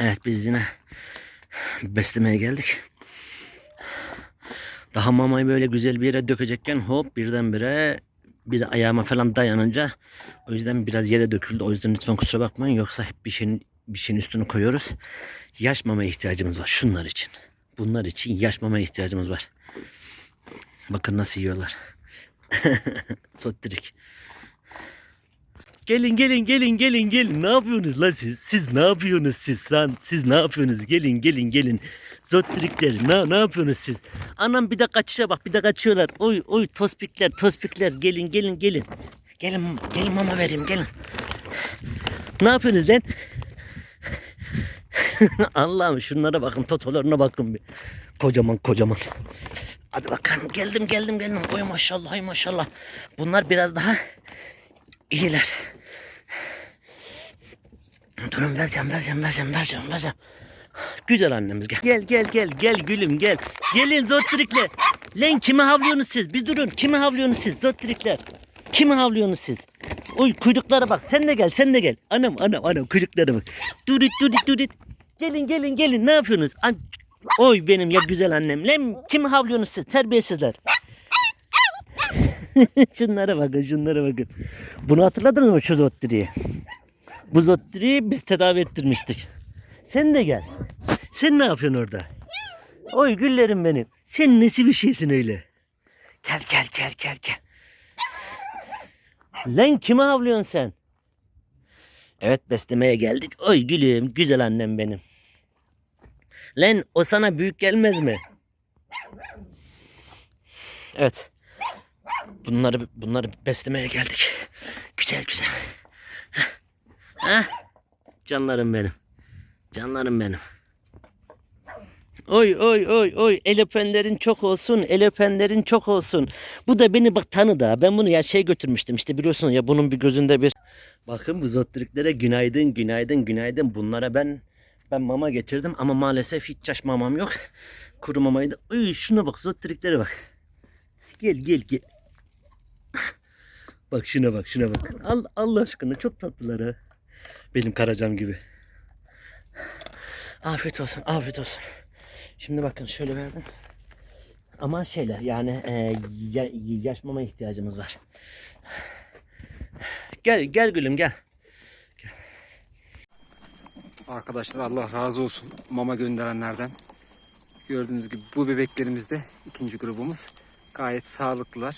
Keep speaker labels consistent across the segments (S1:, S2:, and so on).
S1: Evet biz yine beslemeye geldik. Daha mamayı böyle güzel bir yere dökecekken hop birdenbire bir de ayağıma falan dayanınca o yüzden biraz yere döküldü. O yüzden lütfen kusura bakmayın yoksa hep bir şeyin bir şeyin üstünü koyuyoruz. Yaş mama ihtiyacımız var şunlar için. Bunlar için yaş mama ihtiyacımız var. Bakın nasıl yiyorlar. Sottirik. Gelin gelin gelin gelin gelin. Ne yapıyorsunuz la siz? Siz ne yapıyorsunuz siz lan? Siz ne yapıyorsunuz? Gelin gelin gelin. Zottrikler ne, ne yapıyorsunuz siz? Anam bir de kaçışa bak bir de kaçıyorlar. Oy oy tospikler tospikler gelin gelin gelin. Gelin gelin mama vereyim gelin. Ne yapıyorsunuz lan? Allah'ım şunlara bakın totolarına bakın bir. Kocaman kocaman. Hadi bakalım geldim geldim geldim. Oy maşallah ay maşallah. Bunlar biraz daha iyiler. Durun vereceğim vereceğim vereceğim vereceğim vereceğim. Güzel annemiz gel. Gel gel gel gel gülüm gel. Gelin zottrikler. Lan kime havlıyorsunuz siz? Bir durun. Kime havlıyorsunuz siz zottrikler? Kime havlıyorsunuz siz? Oy kuyruklara bak. Sen de gel sen de gel. Anam anam anam kuyruklara bak. Durit durit durit. Gelin gelin gelin ne yapıyorsunuz? An Oy benim ya güzel annem. Lan kime havlıyorsunuz siz? Terbiyesizler. şunlara bakın şunlara bakın. Bunu hatırladınız mı şu zottriyi? Bu zottriyi biz tedavi ettirmiştik. Sen de gel. Sen ne yapıyorsun orada? Oy güllerim benim. Sen nesi bir şeysin öyle? Gel gel gel gel gel. Lan kime havlıyorsun sen? Evet beslemeye geldik. Oy gülüm güzel annem benim. Lan o sana büyük gelmez mi? Evet. Bunları bunları beslemeye geldik. Güzel güzel. Heh. Canlarım benim. Canlarım benim. Oy oy oy oy el çok olsun el çok olsun. Bu da beni bak tanıdı ha. Ben bunu ya şey götürmüştüm işte biliyorsun ya bunun bir gözünde bir. Bakın bu zottiriklere günaydın günaydın günaydın. Bunlara ben ben mama getirdim ama maalesef hiç yaş mamam yok. Kuru mamaydı. Oy şuna bak zottiriklere bak. Gel gel gel. Bak şuna bak şuna bak. Al, Allah aşkına çok tatlılar ha. Benim karacam gibi. Afiyet olsun, afiyet olsun. Şimdi bakın şöyle verdim. Ama şeyler yani e, ya, yaş mama ihtiyacımız var. Gel gel gülüm gel.
S2: Arkadaşlar Allah razı olsun mama gönderenlerden. Gördüğünüz gibi bu bebeklerimiz de ikinci grubumuz. Gayet sağlıklılar.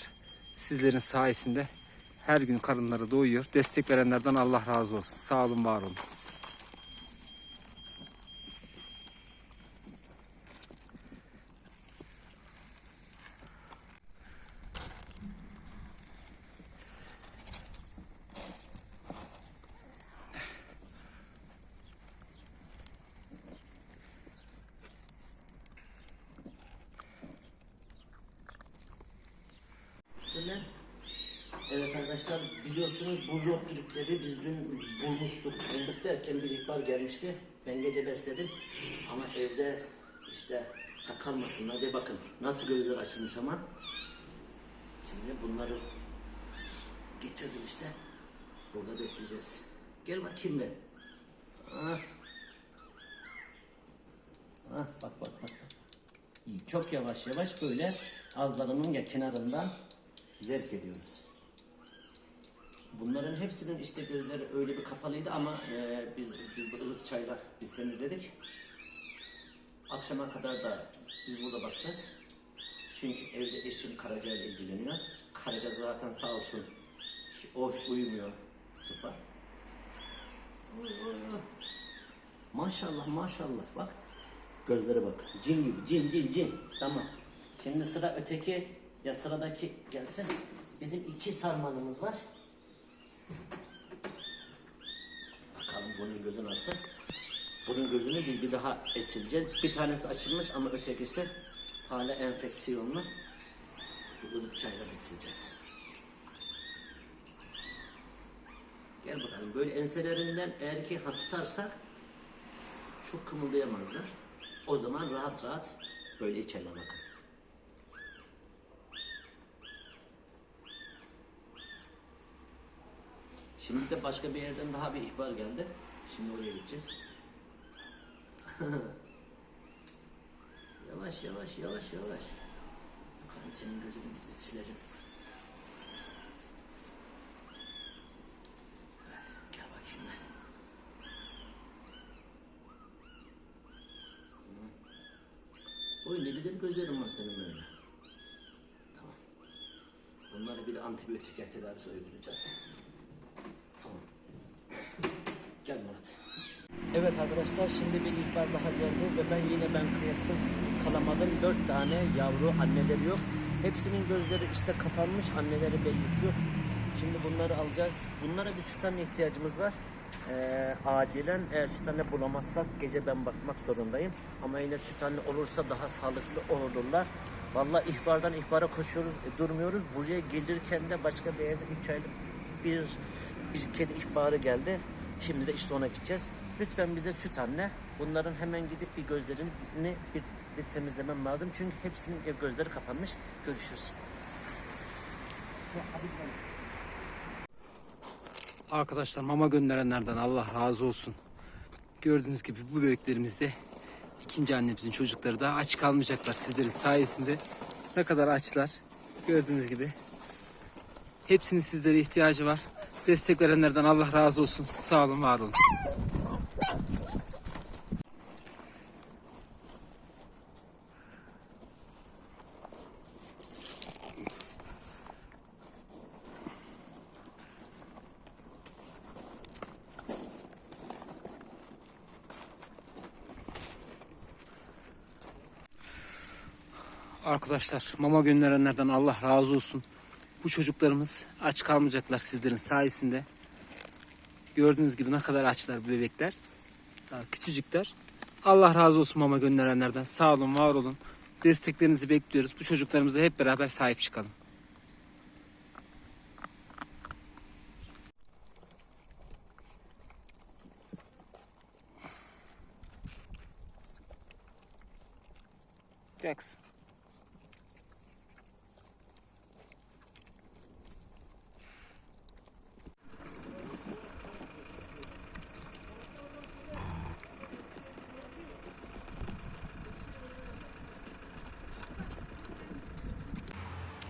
S2: Sizlerin sayesinde her gün karınları doyuyor. Destek verenlerden Allah razı olsun. Sağ olun, var olun.
S1: Arkadaşlar biliyorsunuz bu zotlukları biz dün bulmuştuk. Bulduk derken bir ihbar gelmişti. Ben gece besledim ama evde işte ha kalmasınlar diye bakın nasıl gözler açılmış ama. Şimdi bunları getirdim işte. Burada besleyeceğiz. Gel bakayım ben. Ah. Ah, bak bak. bak. İyi, Çok yavaş yavaş böyle ağızlarının ya kenarından zerk ediyoruz. Bunların hepsinin işte gözleri öyle bir kapalıydı ama e, biz biz bu ılık çayla biz temizledik. Akşama kadar da biz burada bakacağız. Çünkü evde eşim Karaca ile ilgileniyor. Karaca zaten sağ olsun hoş uyumuyor oy. Maşallah maşallah bak. Gözlere bak. Cin gibi cin cin cin. Tamam. Şimdi sıra öteki ya sıradaki gelsin. Bizim iki sarmanımız var. Bakalım bunun gözü nasıl? Bunun gözünü biz bir daha esileceğiz. Bir tanesi açılmış ama ötekisi hala enfeksiyonlu. Bu ılık çayla biz. Gel bakalım. Böyle enselerinden eğer ki ha tutarsak çok kımıldayamazlar. O zaman rahat rahat böyle içerler bakın. Şimdi de başka bir yerden daha bir ihbar geldi. Şimdi oraya gideceğiz. Yavaş yavaş yavaş yavaş. Bakalım senin gözünü biz. Hı. Oy ne güzel gözlerin var senin öyle. Tamam. Bunları bir de antibiyotik tedavisi uygulayacağız. Tamam. Gel Murat. Evet arkadaşlar şimdi bir ihbar daha geldi ve ben yine ben kıyasız kalamadım. Dört tane yavru anneleri yok. Hepsinin gözleri işte kapanmış anneleri belli ki yok. Şimdi bunları alacağız. Bunlara bir süt anne ihtiyacımız var. Ee, acilen eğer süt anne bulamazsak gece ben bakmak zorundayım. Ama yine süt anne olursa daha sağlıklı olurlar. Vallahi ihbardan ihbara koşuyoruz, e, durmuyoruz. Buraya gelirken de başka bir yerde 3 aylık bir bir kedi ihbarı geldi. Şimdi de işte ona gideceğiz. Lütfen bize süt anne. Bunların hemen gidip bir gözlerini bir, bir temizlemem lazım. Çünkü hepsinin gözleri kapanmış. Görüşürüz.
S2: Arkadaşlar mama gönderenlerden Allah razı olsun. Gördüğünüz gibi bu bebeklerimiz de ikinci annemizin çocukları da aç kalmayacaklar sizlerin sayesinde. Ne kadar açlar. Gördüğünüz gibi. Hepsinin sizlere ihtiyacı var. Destek verenlerden Allah razı olsun. Sağ olun, var olun. Arkadaşlar mama gönderenlerden Allah razı olsun. Bu çocuklarımız aç kalmayacaklar sizlerin sayesinde. Gördüğünüz gibi ne kadar açlar bu bebekler. Daha küçücükler. Allah razı olsun mama gönderenlerden. Sağ olun, var olun. Desteklerinizi bekliyoruz. Bu çocuklarımıza hep beraber sahip çıkalım. Jax.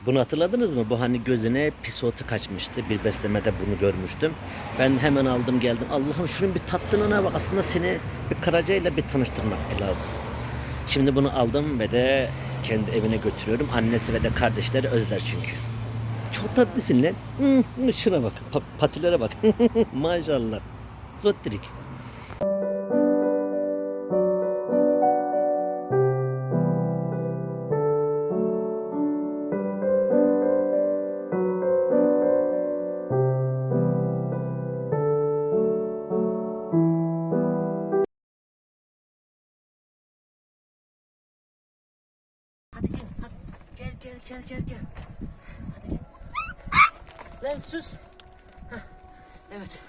S3: Bunu hatırladınız mı? Bu hani gözüne pisotu kaçmıştı. Bir beslemede bunu görmüştüm. Ben hemen aldım geldim. Allah'ım şunun bir tatlılığına bak. Aslında seni bir karacayla bir tanıştırmak lazım. Şimdi bunu aldım ve de kendi evine götürüyorum. Annesi ve de kardeşleri özler çünkü. Çok tatlısın lan. Şuna bak. Pa- patilere bak. Maşallah. Zottirik.
S1: Gel, gel, gel. Hadi gel. Lan sus. Hah, Evet.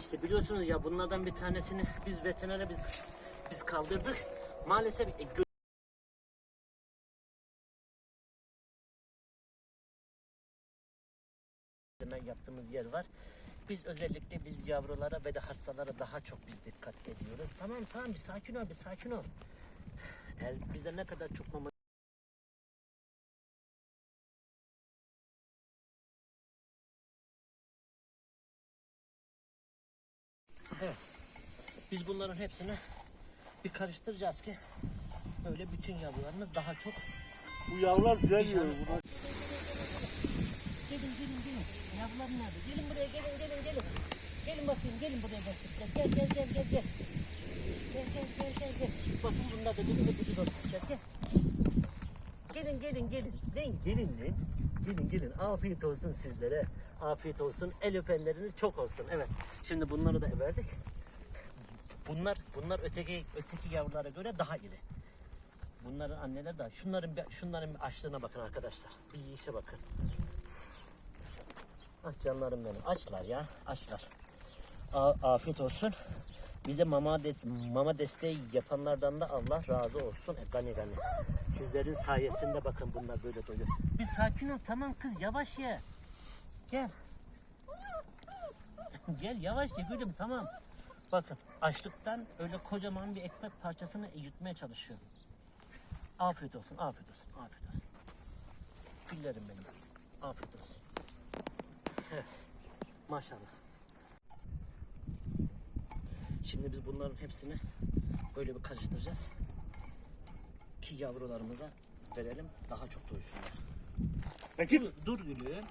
S1: İşte biliyorsunuz ya bunlardan bir tanesini biz veterinere biz biz kaldırdık. Maalesef e, yaptığımız yer var. Biz özellikle biz yavrulara ve de hastalara daha çok biz dikkat ediyoruz. Tamam tamam bir sakin ol bir sakin ol. El bize ne kadar çok mama Biz bunların hepsini bir karıştıracağız ki öyle bütün yavrularımız daha çok
S4: Bu yavrular güzel yiyor.
S1: Gelin
S4: Buna
S1: gelin gelin. Yavrular nerede? Gelin buraya gelin gelin gelin. Gelin bakayım gelin buraya bakayım. Gel gel gel gel gel. Gel gel gel gel gel. Bakın bunlar da deli deli deli Gel gel. Gelin gelin gelin. Lan gelin lan. Gelin gelin. Afiyet olsun sizlere. Afiyet olsun. El öpenleriniz çok olsun. Evet. Şimdi bunları da verdik. Bunlar bunlar öteki öteki yavrulara göre daha iri. Bunların anneler de şunların şunların açlığına bakın arkadaşlar. Bir yiyişe bakın. Ah canlarım benim. Açlar ya. Açlar. A- afiyet olsun. Bize mama des mama desteği yapanlardan da Allah razı olsun. E, gani gani. Sizlerin sayesinde bakın bunlar böyle doyuyor. Bir sakin ol tamam kız yavaş ye. Gel. Gel yavaş ye gülüm tamam. Bakın açlıktan öyle kocaman bir ekmek parçasını yutmaya çalışıyor. Afiyet olsun, afiyet olsun, afiyet olsun. Güllerim benim. Afiyet olsun. Evet. Maşallah. Şimdi biz bunların hepsini böyle bir karıştıracağız. Ki yavrularımıza verelim daha çok doysunlar. Dur, dur gülüm.